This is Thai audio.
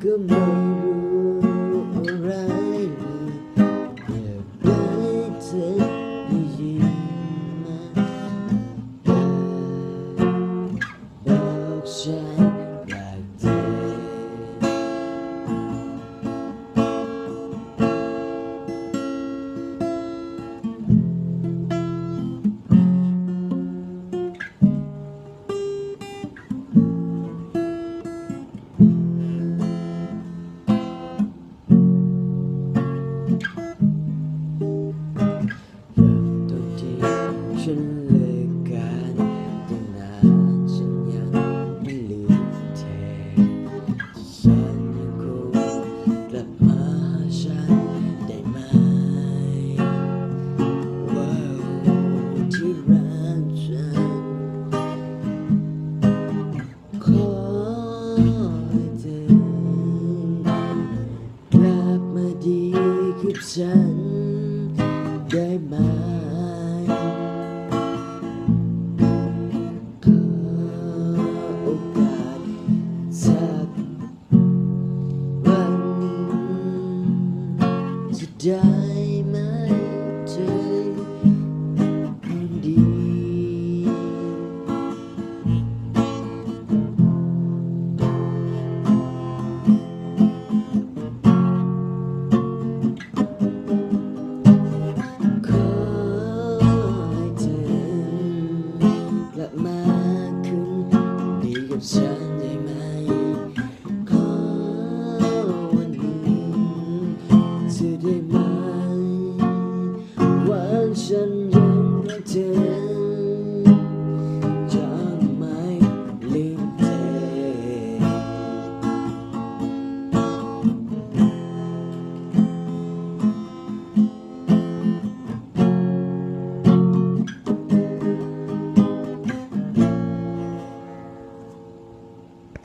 Good morning. ฉันเลิกกันตั้งนานฉันยังไม่ลืมเธอฉันยังคงกลับมาหาฉันได้ไหมว้าวที่รักฉันขอให้เธอกลับมาดีกับฉัน